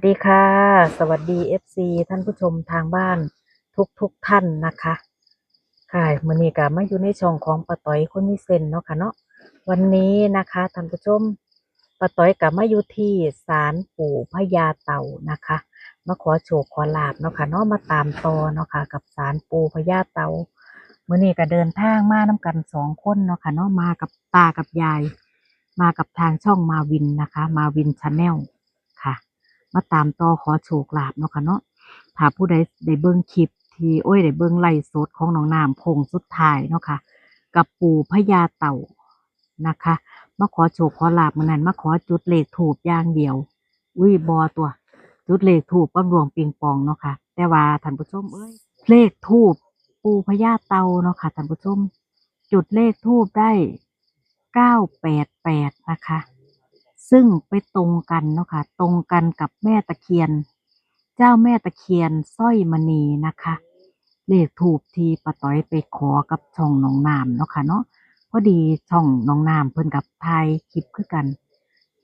สวัสดีค่ะ สวัสดี FC ท่านผู้ชมทางบ้านทุกทุกท่านนะคะค่ะมือนี้ก็มาอยู่ในช่องของปาต้อยคนมีเซนเนาะค่ะเนาะวันนี้นะคะท่านผู้ชมปาต้อยกับมาอยู่ที่ศาลปู่พญาเต่านะคะ มาขอโชคขอลาบเนาะค่ะเนาะมาตามต่อเนาะค่ะกับศาลปู่พญาเต่ามื่อนี้ก็เดินทางมาน้กันสองคนเนาะค่ะเนาะมากับตากับยาย มากับทางช่องมาวินนะคะ มาวินชาแนล มาตามต่อขอโชคลาภเนาะค่ะเนาะถ้าผู้ใดได้เบิ่งคลิปที่โอ้ยได้เบิ่งไล่สดของน้องน้ำคงสุดท้ายเนาะค่ะ กับปู่พญาเต่านะคะมาขอโชคขอลาบมื่อนั้นมาขอจุดเลขถูกอย่างเดียว อุ้ยบอตัว จุดเลขถูกปั้งดวงปิงปองเนาะค่ะ แต่ว่าท่านผู้ชมเอ้ยเลขทูบปู่พญาเตาเนาะค่ะท่านผู้ชม จุดเลขทูบได้เก้าแปดแปดนะคะ ซึ่งไปตรงกันเนาะค่ะตรงกันกับแม่ตะเคียน เจ้าแม่ตะเคียนสร้อยมณีนะคะเลขถูกทีปะต้อยไปขอกับช่องน้องน้ำเนาะค่ะเนาะพอดีช่องน้องน้ำเพิ่นกับไทยคลิปคือกัน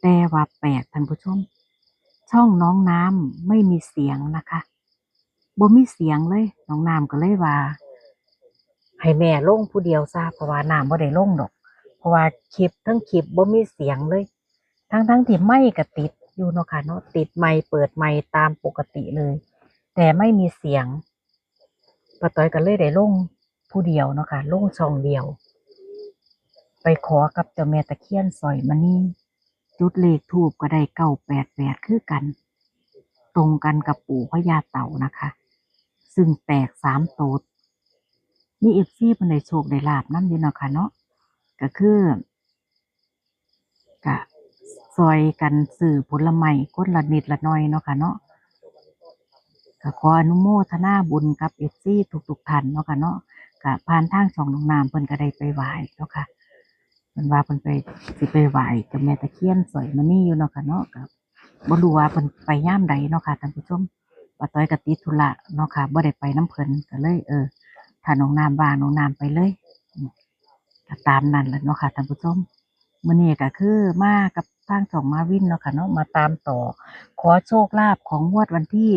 แต่ว่าแปลกท่านผู้ชม ช่องน้องน้ำไม่มีเสียงนะคะบ่มีเสียงเลยน้องน้ำก็เลยว่าให้แม่ลงผู้เดียวซะเพราะว่าน้ำบ่ได้ลงดอก เพราะว่าคลิปทั้งคลิปบ่มีเสียงเลย ทั้งทั้งที่ไม่ก็ติดอยู่เนาะค่ะเนาะติดไมค์เปิดไมค์ตามปกติเลย แต่ไม่มีเสียงปะต้อยก็เลยได้ลงผู้เดียวเนาะค่ะลงช่องเดียว ไปขอกับเจ้าแม่ตะเคียนสอยมานี่จุดเลขทูบก็ได้เก้าแปดแปดคือกัน ตรงกันกับปู่พญาเต่านะคะ ซึ่งแตกสามโตดนี่เอฟซีเป็นได้โชคได้ลาบนั่นอยู่เนาะค่ะเนาะก็คือกะ ซอยกันสื่อผลไม้คนละนิดละน้อยเนาะค่ะเนาะก็ขออนุโมทนาบุญกับเอฟซีทุกๆท่านเนาะค่ะเนาะกะผ่านทางช่องน้องน้ำเพิ่นก็ได้ไปไหว้เนาะค่ะเพิ่นว่าเพิ่นไปสิไปไหว้เจ้าแม่ตะเคียนสวยมานี่อยู่เนาะค่ะเนาะกับบ่รู้ว่าเพิ่นไปย่ามใดเนาะค่ะท่านผู้ชมป้าต้อยก็ติดธุระเนาะค่ะบ่ได้ไปน้ำเพิ่นก็เลย เออถ้าน้องน้ำว่าน้องน้ำไปเลยก็ตามนั้นแหละเนาะค่ะท่านผู้ชมมื้อนี้ก็คือมากับ ทางสองมาวินเนาะค่ะเนาะมาตามต่อ ขอโชคลาภของงวดวันที่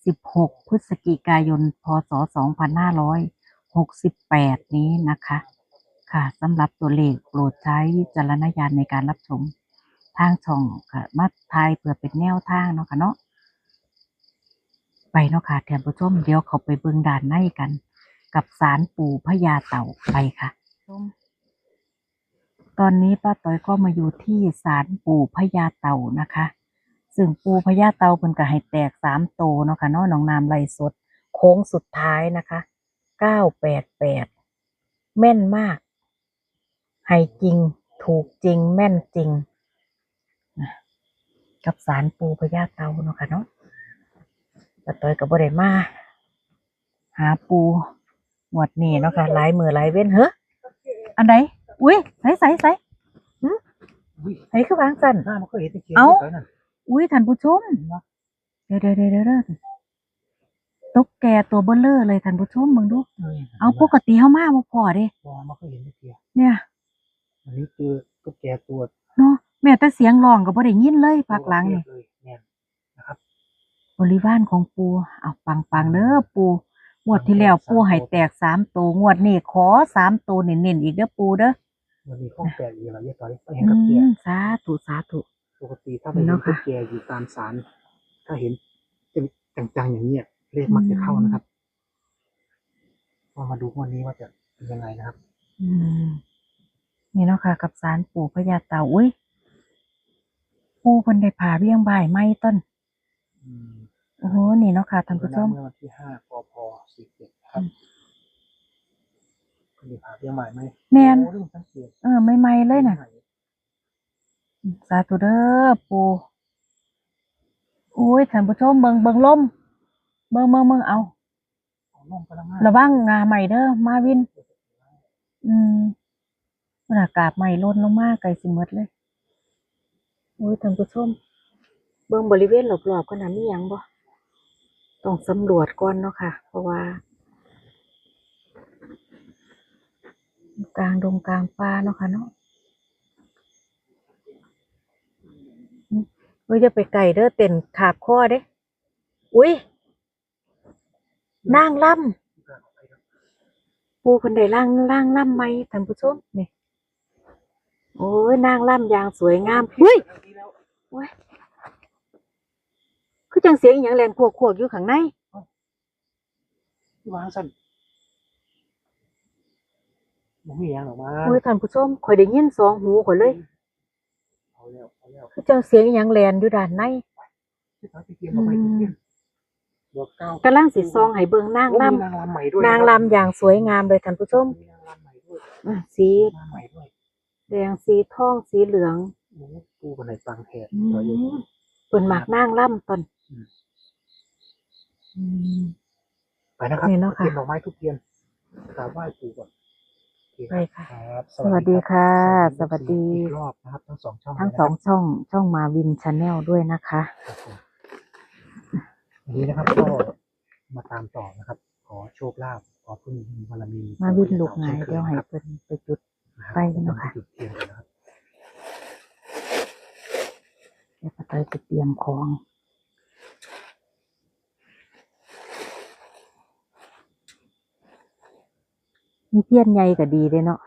16 พฤศจิกายน พศ 2568 นี้นะคะ ค่ะสำหรับตัวเลขโปรดใช้วิจารณญาณในการรับชม ทางช่องค่ะมาทายเพื่อเป็นแนวทางเนาะค่ะเนาะไปเนาะค่ะท่านผู้ชมเดี๋ยวเขาไปเบิ่งด่านในกัน กับสารปู่พญาเต่าไปค่ะ ตอนนี้ป้าต้อยก็มาอยู่ที่ศาลปู่พญาเต่านะคะ ซึ่งปู่พญาเต่าเพิ่นก็ให้แตกสามโตเนาะค่ะเนาะน้องนามไล่สด โค้งสุดท้ายนะคะเก้าแปดแปดแม่นมากให้จริงถูกจริงแม่นจริง กับสารปู่พญาเต่าเนาะค่ะเนาะป้าต้อยก็บ่ได้มา หาปูหวดนี่เนาะค่ะหลายมือหลายเว้นเฮ้ออันใด อุ้ยใส่ใส่ใส่อุ้ยใส่คือวางสั่นหน้ามันก็เห็นตะเคียนเอ้าที่นั่นอุ้ยท่านผู้ชมเดี๋ยวเดี๋ยวเดี๋ยวเดี๋ยวเดี๋ยวตกแกตัวเบลเลอร์เลยท่านผู้ชมมึงดู เอาปกติเฮามาบ่พอเด้มองมันก็เห็นตะเคียนเนี่ยอันนี้คือตุ๊กแกตัวเนาะแม้แต่เสียงร้องก็บ่ได้ยินเลยภาคหลังนี่เลยเนี่ยนะครับ บริวารของปูเอาปังปังๆเด้อปูงวดที่แล้วปูให้แตกสามตัวงวดนี้ขอสามตัวเน้นๆอีกเด้อปูเด้อ มันมีข้องแปลกอยู่อะไรเยอะต่อยต้องอืเห็นกับแกมสาธุสาธุปกติถ้าไปเห็นเนาะค่ะตุ๊กแกอยู่ตามศาลถ้าเห็นจังๆอย่างนี้ยเลขมักจะเข้านะครับเรามาดูงวันนี้ว่าจะเป็นยังไงนะครับ อืมนี่เนาะค่ะกับสารปู่พญาเต่าอุ้ยปู่เพิ่นได้ผ่าเบี้ยงบ่ายไหมต้นอืมโอ้โหนี่เนาะค่ะท่านผู้ชมเมื่อวันที่ห้าปพสี่เจ็ดครับ คุณดีพาเพียงใหม่ไหมแม่น โอ้เรื่องสังเกตเออไม่ไหมเลยน่ะ สาธุเด้อปู่อุ้ยท่านผู้ชมเบิ่งเบิ่งลมเบิ่งเบิ่งเบิ่งเอา ของน้องกำลังมาระวังงาใหม่เด้อมาวิน อืมมันอากาศใหม่ลดลงมากไกลสิหมดเลยโอ้ยท่านผู้ชม เบิ่งบริเวณรอบๆก็น่ะมีหยังบ่ต้องสำรวจก่อนเนาะค่ะ เพราะว่า กลางดงกลางป่าเนาะค่ะเนาะอืมเฮ้ยจะไปไก่เด้อเต้นขาบคอเด้ อุ้ยนางล่ำปูคนใดล่างล่างล่ำไหมท่านผู้ชมนี่โอ้ยนางล่ำอย่างสวยงามเฮ้ยโอ้ยคือจังเสียงอย่างแรงขวกขวกอยู่ข้างในวางสั่น มันมีอย่างหรอกมาโอ้ยท่านผู้ชมข่อยได้ยินสองหูข่อยเลย เอาแล้วเอาแล้วคือจังเสียงอหย่างแลนอยู่ด้านในที่เขาไปเตรียมเอาไปเตรียมบวกเก้ากำลังสิซองให้เบิ่งนางโอ้ล่มีนางรำใหม่ด้วยำนางลำอย่างสวยงามเลยท่านผู้ชมมีนางรำใหม่ด้วยอะสีนางใหม่ด้วยแดงสีทองสีเหลือง โอ้ปูคนไหนปังแทนอืต่ออยู่มเปิ่นหมากนางล่ำตอนอืม อืม ไปนะครับนี่เนาะค่ะ เตรียมดอกไม้ทุกเทียนกราบไหว้ปู่ก่อน โอเคไปค่ะครับสวัสดีค่ะ สวัสดีอีกรอบนะครับทั้งสองช่องทั้งเลยสนะองช่องช่องมาวินชาแนลด้วยนะคะ ครับผมวันนี้นะครับก็มาตามต่อนะครับ ขอโชคลาภขอพึ่งบารมีมาวินลูกไงช่นคเดี๋ยวให้นะครับเปิ่นไปจุดนะครับไปเนาะค่ะ จุดเทียนกันนะครับเดี๋ยวป้าต้อยจะเตรียมของ มีเทียนใหญ่ก็ดีเด้เนาะ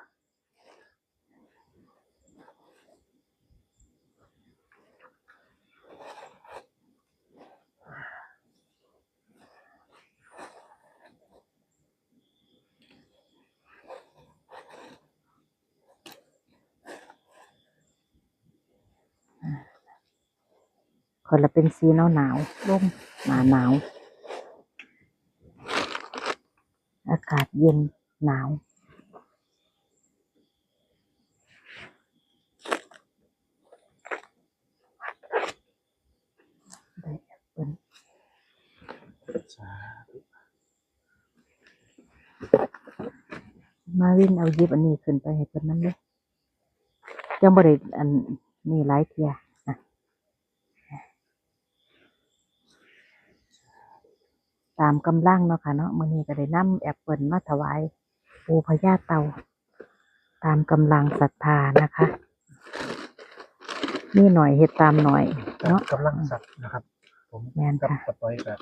คนละเป็นสีหนาวหนาวร่มหนาหนาว อากาศเย็น หนาว ได้แอปเปิ้ลมาวินเอาหยิบอันนี้ขึ้นไปให้เพิ่นนั่นเลยจังบริอันนี้หลายเทียตามกำลังเนาะค่ะเนาะมื้อนี้ก็ได้นำแอปเปิลมาถวาย ปู่พญาเตา ตามกำลังศรัทธานะคะ นี่หน่อยเฮ็ดตามหน่อย เนาะกำลังสัตว์นะครับ ผมแม่นกับค่ะกระต้อยแบบ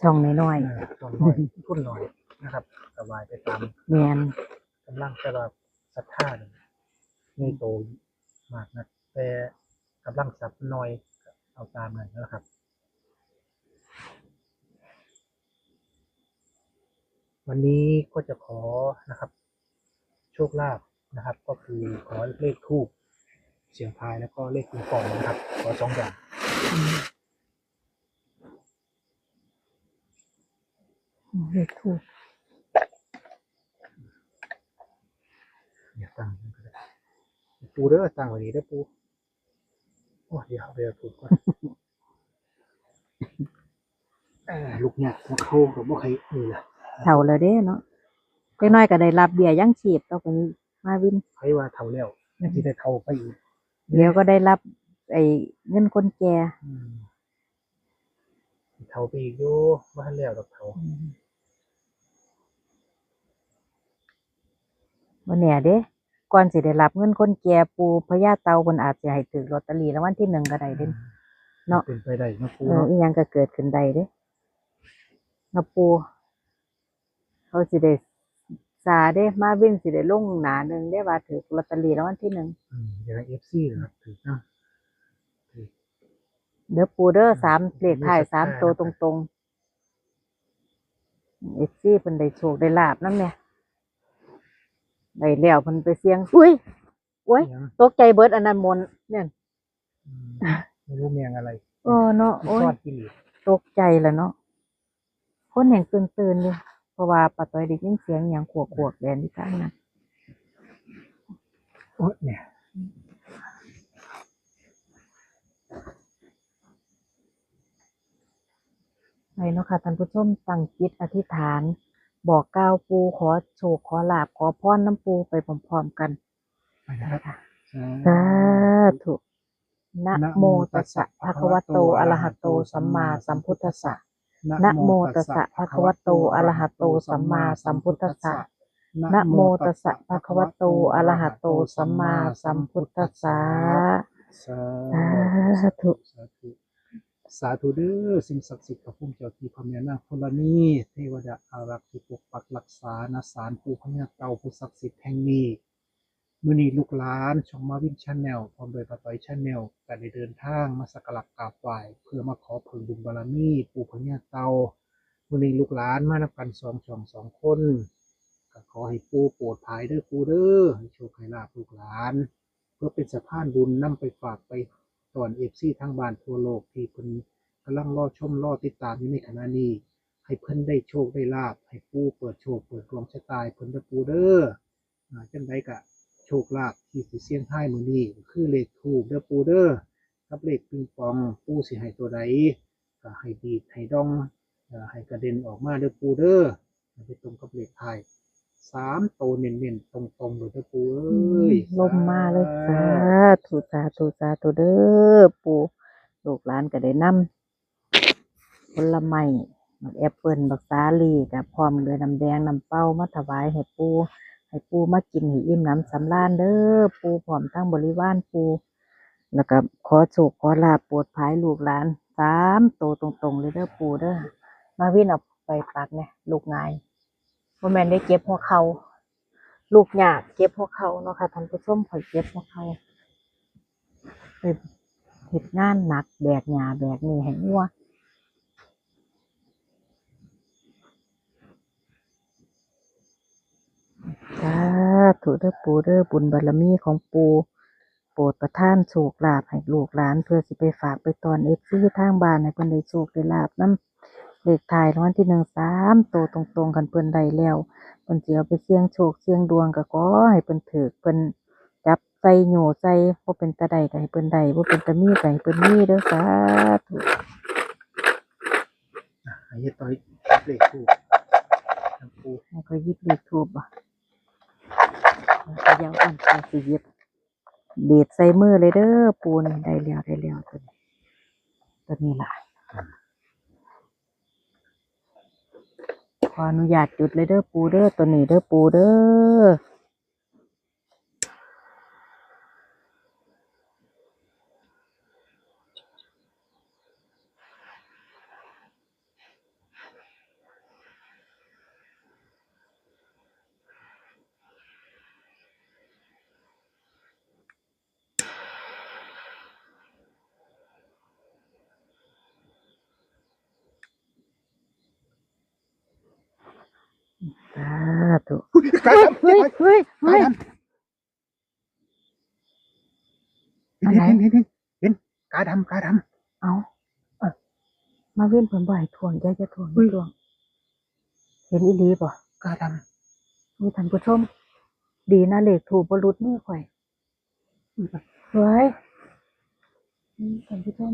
ช่องน้อยเออต้นน้อยทุ่นหน่อยนะครับสบายไปตามๆแม่นกำลังแต่ว่าศรัทธาเนี่ยไม่โตมากนะแต่กำลังสับน้อยเอาตามนั้นนะครับ วันนี้ก็จะขอนะครับ โชคลาภนะครับ ก็คือขอเลขทูบเสียงทายแล้วก็เลขคุงปองนะครับ ขอสองอย่างอืมอืมเลขทูปอย่าตั้งนั่นก็ได้ปูเด้อตั้งไว้ดีเด้อปูโอ้เดี๋ยวเอาไปเอาถูกก่อนเออลูกเนี่ยมาเข้ากับว่าใครนี่แหละ เท่าแล้วเด้เนาะเล็กน้อยก็ได้รับเบี้ยยังชีพต่อไปนี้มาวินใครว่าเท่าแล้วยังที่ได้เท่าไปอีกเดี๋ยวก็ได้รับ ไอ้เงินคนแก่อืมเท่าไปอีกอยู่ว่าทันแล้วดอกเท่าวันเนี้ยเด้ก่อนสิได้รับเงินคนแก่ปูพญาเตาเพิ่นอาจจะให้ถือลอตเตอรี่รางวัลที่หนึ่งก็ได้เด้ เนาะ เป็นไปได้เนาะปูเออเนาะอีหยังก็เกิดขึ้นได้เด้เนาะปู เขาสิได้ซาเด้มาวินสิได้ลงหนาหนึ่งได้ว่าถือลอตเตอรี่รางวัลที่หนึ่งอืมอย่างเอฟซีนะครับถือนะเดี๋ยวปูเด้อสามเลขท้ายสามตัวตรงๆเอฟซีเพิ่นได้โชคได้ลาบนั่นแหละได้แล้วเพิ่นไปเสี่ยงอุ้ยโอ้ยยังตกใจเบิดอันนั้นมนต์เนี่ยอืมไม่รู้เมียงอะไรเออเนาะมันโอ้ยซ่อนกิเลสตกใจแล้วเนาะคนแห่งตื่นตื่นๆอยู่เพ ราะว่าป้าต้อยได้ยินเสียงอย่างขวบขวบๆแดนที่ข้างนั้นโอ้ยเนี่ยไปเนาะค่ะท่านผู้ชมตั้งจิตอธิษฐาน บอกกล่าวปูขอโชคขอลาบขอพรน้ำปูไปพร้อมๆกันไปนะครับค่ะสาสาธุนะโมตัสสะภะคะวะโตอะระหะโตสัมมาสัมพุทธัสสะ นะโมตัสสะภะคะวะโตอะระหะโตสัมมาสัมพุทธัสสะนะโมตัสสะภะคะวะโตอะระหะโตสัมมาสัมพุทธัสสะสาสาธุสาธุสาธุเด้อสิ่งศักดิ์สิทธิ์กับพุ่มเจ้าที่พระแม่นางธรณีเทวดาอารักษ์ที่ปกปักรักษาณศาลปู่พญาเต่าผู้ศักดิ์สิทธิ์แห่งนี้ มื้อนี้ลูกหลานช่องมาวินชาแนลพร้อมโดยป้าต้อยชาแนลก็ได้เดินทางมาสักการะกราบไหว้เพื่อมาขอเพิ่งบุญบารมีปู่พญาเตามื้อนี้ลูกหลานมานำกันสองช่องสองคนก็ขอให้ปู่โปรดภายเด้อปู่เด้อให้โชคให้ลาภลูกหลาน เพื่อเป็นสะพานบุญนำไปฝากไปตอนเอฟซีทางบ้านทั่วโลกที่เพิ่นกำลังรอชมรอติดตามอยู่ในขณะนี้ ให้เพิ่นได้โชคได้ลาภให้ปู่เปิดโชคเปิดดวงชะตาให้เพิ่นเด้อปู่เด้ออ่าจังไดก็ โชคลาภที่สิเสี่ยงทายมือนี้คือเลขทูปเด้อปูเด้อกับเลขปิงปองปูสิให้ตัวใดก็ให้ดีดให้ดองให้กระเด็นออกมาเด้อปูเด้อให้ไปตรงกับเลขไทยสามโตวเน้นๆตรงๆเลยเด้อปูเอ้ยลมมาเลยสาธุสาธุสาธุเด้อปูลูกหลานก็ได้นำผลไม้บักแอปเปิลบักสาลีกับพร้อมด้วยน้ำแดงน้ำเป้ามาถวายให้ปู ให้ปูมากินให้อิ่มน้ำสำราญเด้อปู่พร้อมทั้งบริวารปูแล้วก็ขอโชคขอลาปรดภายลูกหลานสามโตตรงๆเลยเด้อปูเด้อมาวิ่งเอาไปปักเนี่ยลูกนายบ่แม่ได้เก็บหัวเขาลูกหยาดเก็บหัวเขาเนาะค่ะท่านผู้ชมข่อยเก็บหัวเขาไปเห็ดงานหนักแบกหยาแบกนี่ให้งัว สาธุเด้อปูเด้อบุญบารมีของปูโปรดประทานโชคลาภให้ลูกหลานเพื่อสิไปฝากไปตอนเอฟซีทางบ้านให้เพิ่นได้โชคได้ลาบนำเลขท้ายรางวัลที่หนึ่งสามโตวตรงๆกันเพิ่นได้แล้วเพิ่นสิเอาไปเสี่ยงโชคเสี่ยงดวงก็ขอให้เพิ่นถือเพิ่นจับใส่โหนูใส่บ่เป็นตาใดก็ให้เพิ่นได้บ่เป็นตามีก็ให้เพิ่นมีเด้อสาธุอะให้ยายต้อยเลขทูปทั้งปู่ให้เขาหยิบเลขทูบบ่เขายาวกันเขาสิเย็บเดดใส่มือเลยเด้อปูนได้แล้วได้แล้วตัวนี้ตัวนี้ล่ะขออนุญาตจุดเลยเด้อปูเด้อตัวนี้เด้อปูเด้อ สา ธุกาเฮ้ยดำเฮ้ยเฮ้ยกาเฮ้ยดำอะไรเห็นเห็นเห็นเห็นกาดำกาดเอาเออมาเว้นเพิ่นบ่ให้ทวงยายจะทวงอุ้ไม่ยทวง เห็นอีหลีบ่ำกาดมีท่านผู้ชม ดีนะเลขถูกบรุษมือข่อยำเฮ้ยอืมท่านผู้ชม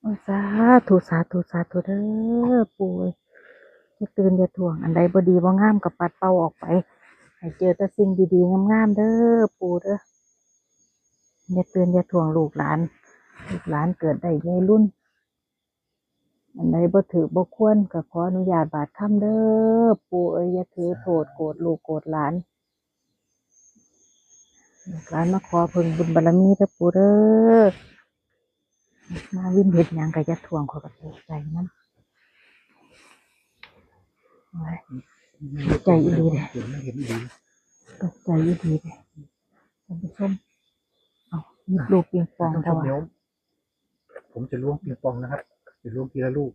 โอ้ยสาธุสาธุสาธุเด้อปู่เอ้ย อย่าตื่นอย่าทวงอันใดบดีบ่งามกับปัดเป่าออกไป ให้เจอแต่สิ่งดีๆงามๆเด้อปู่เด้ออย่าตื่นอย่าทวงลูกหลาน ลูกหลานเกิดได้ในรุ่น อันใดบ่ถือบ่ควรก็ขออนุญาตบาดคำเด้อปู่เอ้ยอย่าถือโทษโกรธลูกโกรธหลานลูกหลานมาขอเพิ่งบุญบารมีเด้อปู่เด้อมาวินเฮ็ดยังก็จะทวงขอยก็ตกใจนำโอ้ย ใจอีหลีเด้เห็นไม่เห็นอีหลีตกใจอีดีเลยท่านผู้ชมเอาหยิบลูกปิงปองท่านเถผู้ชอะมเดี๋ยววะผมจะล้วงปิงปองนะครับ จะล้วงทีละลูก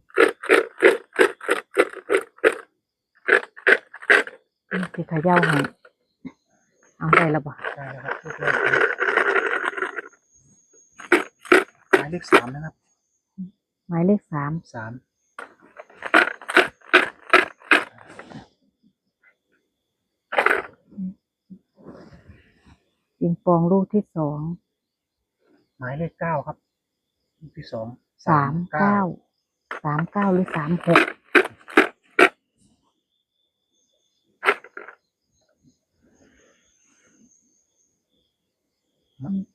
นี่สิเขย่าให้เอาได้แล้วบ่ได้นะครับลูกแรกครับหมายเลขสามนะครับ หมายเลขสามสาม ปิ งปองลูกที่สองหมายเลขเก้าครับลูกที่สองสามเก้าสามเก้าหรือสามหก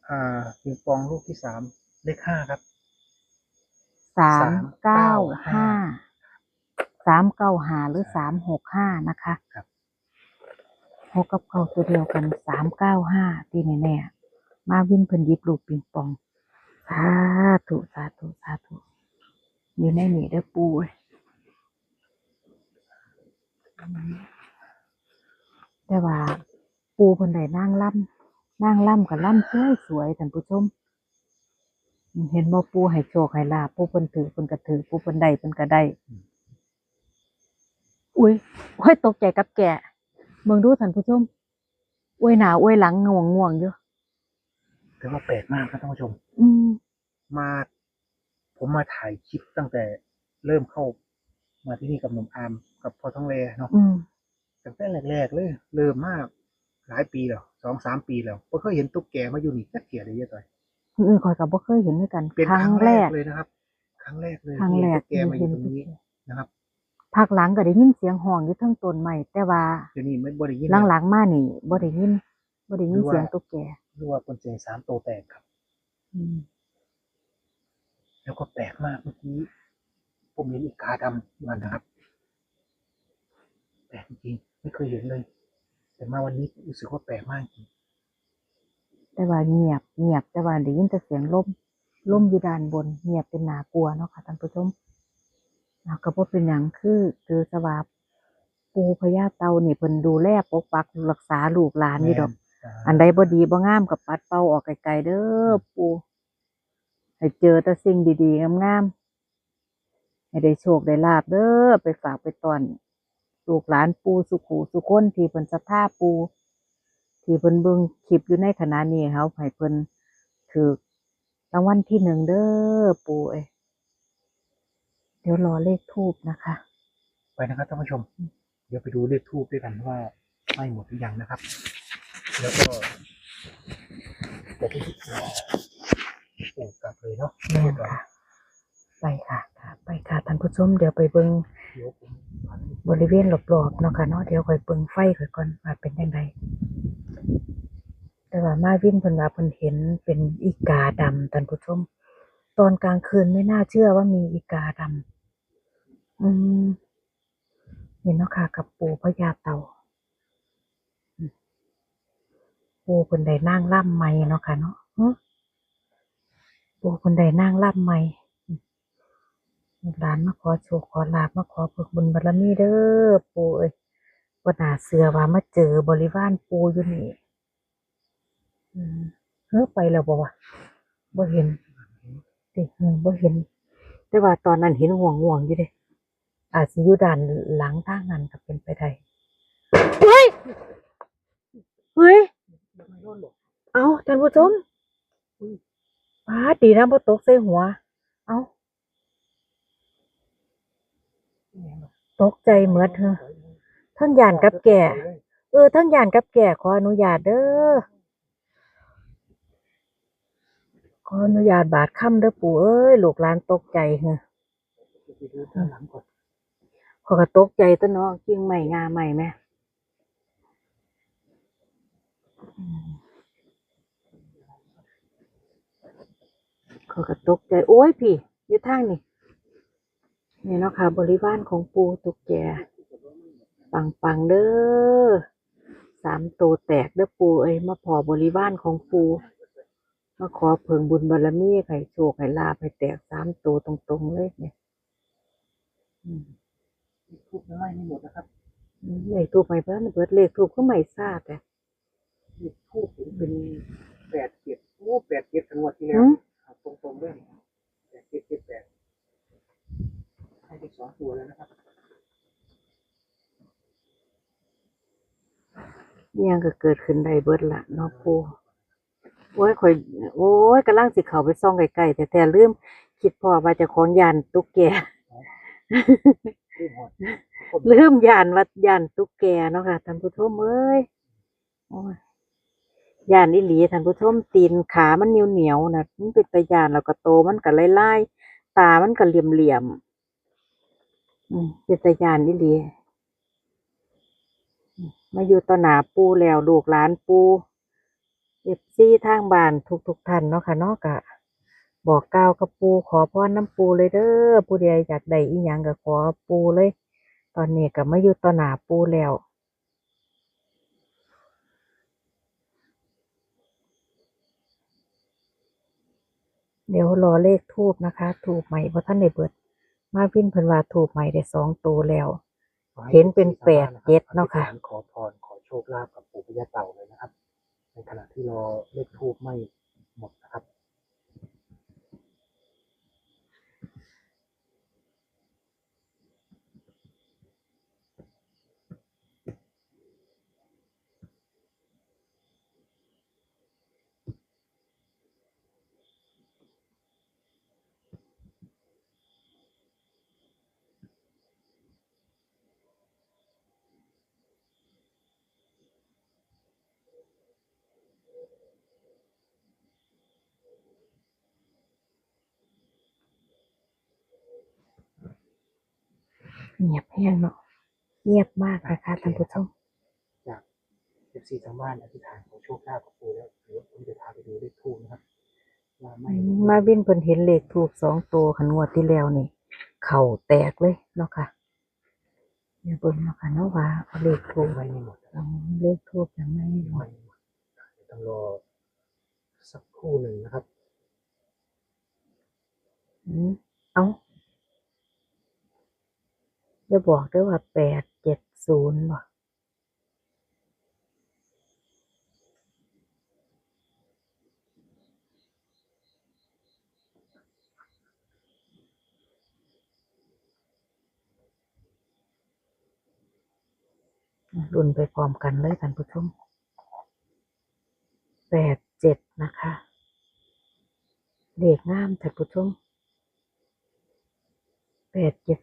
อ่าปิงปองลูกที่สามเลขห้าครับสามเก้าห้า395สามเก้าห้าหรือสามหกห้านะคะครับ หกกับเก้าตัวเดียวกันสามเก้าห้าที่แน่มาวินเพิ่นยิบลูกปิงปอง สาธุสาธุสาธุอยู่ในนี่เด้อปูเอ้ยแต่ว่าปูเพิ่นได้นางล่ำนางล่ำกับล่ำสวยสวยท่านผู้ชมเห็นบ่ปูให้โชคให้ลาปูเพิ่นถือเพิ่นก็ถือปูเพิ่นได้เพิ่นก็ได้ อุ้ยโอ้ยตกใจกับแกะ เบิ่งดูท่านผู้ชมอุ้ยหนาอุ้ยหลังง่วงง่วงๆอยู่ถือว่าแปลกมากครับท่านผู้ชม อืมมา ผมมาถ่ายคลิปตั้งแต่เริ่มเข้า มาที่นี่กับหนุ่มอาร์มกับพ่อท้องเลเนาะอืมตั้งแต่แรกๆเลยเริ่มมากหลายปีแล้วสองสามปีแล้วบ่เคยเห็นตุ๊กแกมาอยู่นี่จักเกียเลยเยอะต่อยคนอื่นคอยกับบ่เคยเห็นด้วยกันเป็นครั้คงรั้งแรแรกกเลยนะครับ ครั้งแรกเลยครั้งแรกที่เห็นตุ๊กแกมาอยู่ตรงเห็นี้ตุ๊กแกนะครับ ภาคหลังก็ได้ยินเสียงห้องอยู่เทั้งต้นใหม่แต่ว่าเดี๋ยวนี้ไม่บ่ได้ยินหลังๆมานี่บ่ได้ยินบ่ได้ยินเสียงตุ๊กแกหรือว่าคนเสียงสามโตวแตกครับ อืมแล้วก็แปลกมากเมื่อกี้ผมเห็นอีกาดำอยู่นั่นนะครับแปลกจริงๆไม่เคยเห็นเลย แต่มาวันนี้รู้สึกว่าแปลกมากจริงแต่ว่าเงียบเงียบแต่ว่าได้ยินแต่เสียงลมลมอยู่ด้านบน เงียบเป็นน่ากลัวเนาะค่ะท่านผู้ชม แล้วก็บ่เป็นหยังคือคือสวาปูพญาเต่านี่เพิ่นดูแลปกปักรักษาลูกหลานนี่ดอก อันใดบ่ดีบ่งามกับปัดเป่าออกไกลๆเด้อปูให้เจอแต่สิ่งดีๆงามๆให้ได้โชคได้ลาบเด้อไปฝากไปตอนลูกหลานปูสุขูสุคนที่เพิ่นศรัทธาปูที่เพิ่นเบิ่งคลิปอยู่ในขณะนี้เขาให้เพิ่นถือรางวัลที่หนึ่งเด้อปูเอ้ย เดี๋ยวรอเลขทูบนะคะ ไปนะครับท่านผู้ชม เดี๋ยวไปดูเลขทูบด้วยกันว่าไหม่หมดหรือยังนะครับ แล้วก็จะที่ปลูกกลับเลยเนาะแม่นค่ะไปค่ะค่ะ ไปค่ะท่านผู้ชมเดี๋ยวไปเบิ่งเดี๋ยวผมบริเวณรอบๆเนาะค่ะเนาะเดี๋ยวค่อยเปิงไฟค่อยก่อนว่าเป็นยังไงแต่ว่ามาวินเพิ่นว่าเพิ่นเห็นเป็นอีกาดำท่านผู้ชม ตอนกลางคืนไม่น่าเชื่อว่ามีอีกาดำ อืมเห็นเนาะค่ะกับปูพญาเต่าปูเพิ่นได้นั่งล่ำไม่เนาะค่ะเนาะปูเพิ่นได้นั่งล่ำไม่ลูกหลานมาขอโชคขอลาบมาขอเพิกบุญบารมีเด้อปูเอ้ยวนาเสือว่ามาเจอบริวารปูอยู่นี่เฮ้อไปแล้วบ่วะบ่เห็นติเออบ่เห็น แต่ว่าตอนนั้นเห็นห่วงห่วงอยู่เด้ อาจสิอยู่ด้านหลังทางนั้นก็เป็นไปได้เฮ้ยเฮ้ยไม่รอดหรอกเอาท่านผู้ชมป้าดดีนะบ่ตกใส่หัว เอาตกใจเหมือดเธอทั้งยานกับแก่ เออทั้งยานกับแก่ขออนุญาตเด้อขออนุญาตบาดค่ำเด้อปู่เอ้ยลูกหลานตกใจเหรอ ขอยก็ตกใจตัวเนาะกิ่งใหม่งาใหม่แม่อืมขอยก็ตกใจโอ้ยพี่อยู่ทางนี่นี่เนาะค่ะ บริวารของปูตุกแกปังปังๆเด้อสามโตแตกเด้อปูเอ้ยมาพอบริวารของปูมาขอเพิ่งบุญบารมีให้โชคให้ลาภให้แตกสามโตตรงๆเลยเนี่ย อืม ทูบยังไล่ไม่หมดนะครับอืมเลขทูบไม่เพิ่นเบิดเลขทูบก็ไม่ทราบแต่เลขทูบเห็นเป็นแปดเจ็ดโอ้แปดเจ็ดทั้งหมดที่แล้วหืมครับตรงๆด้วยแปดเจ็ดเจ็ดแปดให้ไปสองตัวแล้วนะครับอิหยังก็เกิดขึ้นได้เบิดละเนาะปูโอ้ยข่อย โอ้ยกำลังสิเข้าไปซ่องไกลๆแต่แต่ลืมคิดพอว่าเจะของยานตุ๊กแกรูปหอดผม ลืมยานวัดยานตุ๊กแกเนาะค่ะท่านผู้ชมเอ้ยยานอีหลีท่านผู้ชมตีนขามันเหนียวเหนียวนะมันเป็นตะยานแล้วก็โตมันก็ไล่ๆตามันก็เหลี่ยมเหลี่ยมเป็นตะยานอีหลีมาอยู่ต่อหนาปูแล้วลูกหลานปูเอฟซี่ทางบ้านทุกๆท่านเนาะค่ะเนาะกะ บอกกล่าวกับปูขอพรน้ำปูเลยเด้อผู้ใดอยากได้อีหยังก็ขอปูเลย ตอนนี้ก็มาอยู่ต่อหน้าปูแล้วอเดี๋ยวรอเลขทูบนะคะถูกใหม่เพราะท่านในเบิด มาวินเพิ่นว่าถูกใหม่ได้สองตัวแล้ว เห็นเป็นแปดเจ็ดเนาะค่ะอธิษฐขอพรขอโชคลาภกับปู่พญาเต่าเลยนะครับ ในขณะที่รอเลขทูบไม่หมดนะครับ เงียบแห้งเนาะเงียบมากนะคะท่านผู้ชมจากเอฟซีทางบ้านอธิษฐานขอโชคลาภกับปู่แล้วเดี๋ยวผมจะพาไปดูเลขทูบนะครับว่าไม่มาวินเพิ่นเห็นเลขถูกสองตัวขันงวดที่แล้วนี่ เข่าแตกเลยเนาะค่ะเดี๋ยวเบิ่งเนาะค่ะเนาะว่าเอาเลขถูกไม่ไม่หมดนะครับเลขถูกยังไม่หมไม่ดหมดเดี๋ยวต้องรอสักครู่หนึ่งนะครับ อืมเอา จะบอกได้ว่าแปดเจ็ดศูนย์บ่รุ่นไปพร้อมกันเลยท่านผู้ชมแปดเจ็ดนะคะเลขงามท่านผู้ชมแปดเจ็ด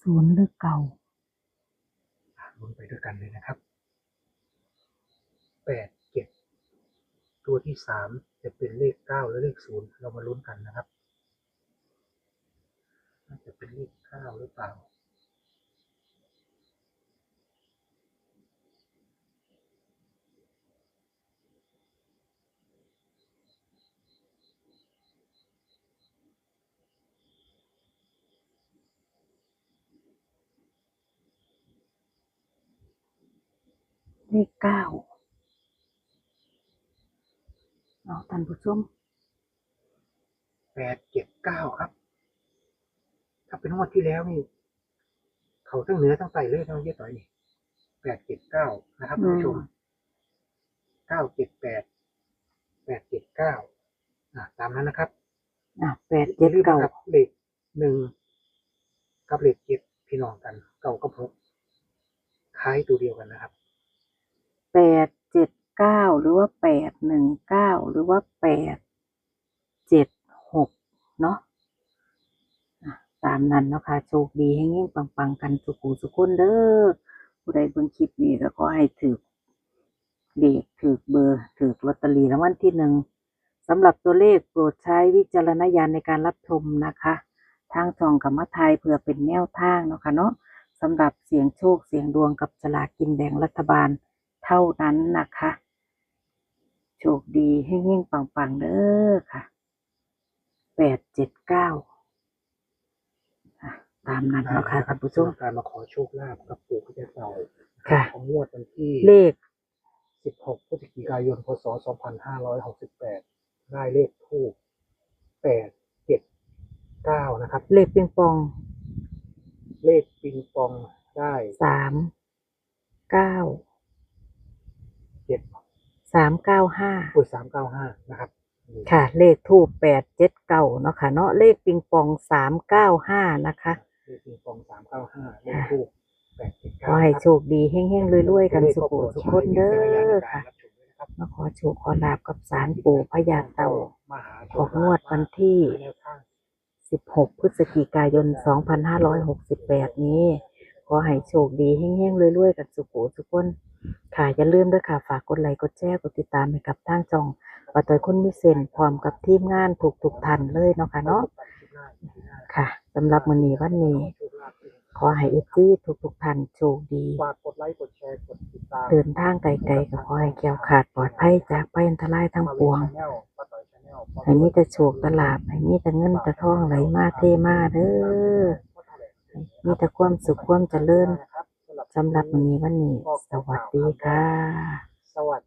ศูนย์หรือเก่าลุ้นไปด้วยกันเลยนะครับแปดเจ็ดตัวที่สามจะเป็นเลขเก้าและเลขศูนย์เรามาลุ้นกันนะครับน่าจะเป็นเลขเก้าหรือเปล่า เลขเก้าเอาท่านผู้ชมแปดเจ็ดเก้าครับ ถ้าเป็นงวดที่แล้วนี่ เขาทั้งเหนือทั้งใต้เลยทั้งเยอะต่อยนี่แปดเจ็ดเก้านะครับท่านผู้ชมเก้าเจ็ดแปดแปดเจ็ดเก้าอ่าตามนั้นนะครับอะแปดเจ็ดเก้าครับเลขหนึ่งกับเลขเจ็ดพี่น้องกันเก้ากับหกคล้ายตัวเดียวกันนะครับแปดเจ็ดเก้าหรือว่าแปดหนึ่งเก้าหรือว่าแปดเจ็ดหกเนาะตามนั้นเนาะคะโชคดีให้เงี้ยปังๆกันสุขุสุขคนเด้อผู้ใดเบิ่งคลิปนี้แล้วก็ให้ถือเลขถือเบอร์ถือลอตเตอรี่รางวัลที่หนึ่งสำหรับตัวเลขโปรดใช้วิจารณญาณในการรับชมนะคะ ทางช่องกับมาไทยเพื่อเป็นแนวทางเนาะค่ะเนาะสำหรับเสียงโชคเสียงดวงกับสลากกินแบ่งรัฐบาล เท่านั้นนะคะ โชคดีให้เง่งปังๆเด้อค่ะแปดเจ็ดเก้าตามนั้นเนาะค่ะท่านผู้ชมการมาขอโชคลาภกับปู่พญาเต่าค่ะของงวดวันที่เลข16พฤศจิกายนพศ2568ได้เลขทูป879นะครับ เลขปิงปอง เลขปิงปองได้สามเก้า 7สามเก้าห้าปุย395นะครับนี่ค่ะ เลขทูปแปดเจ็ดเก้าเนาะค่ะเนาะเลขปิงปองสามเก้าห้านะคะเลขปิงปอง395เลขทูป879ขอให้โชคดีแห้งๆรวยๆกันสุขสุขคนเด้อค่ะรับมาขอโชคขอลาบกับสารปู่พญาเต่ามหาโชออกงวดวันที่แนวทาง16 พฤศจิกายน 2568 นี้ ขอให้โชคดีแห้งๆรวยๆ กันสุขสุขคน ค่ะอย่าลืมด้วยค่ะฝากกดไลค์กดแชร์กดติดตามให้กับทางช่องปะตอยคุณมิเซนพร้อมกับทีมงานถูกๆทันเลยเนาะค่ะเนาะค่ะสำหรับมื้อนี้วันนี้ ขอให้เอฟซีทุกทุกๆท่านโชคดี ฝากกดไลค์กดแชร์กดติดตามเดินทางไกลๆก็ขอให้แคล้วคลาดปลอดภัยจากภัยอันตรายทั้งปวงให้มีแต่โชคแตลาบให้มีแต่เงินแต่ทองไหลมาเทมาเด้อให้มีแต่ความสุขความเจริญ สำหรับมื้อนี้วันนี้ สวัสดีค่ะ สวัสดี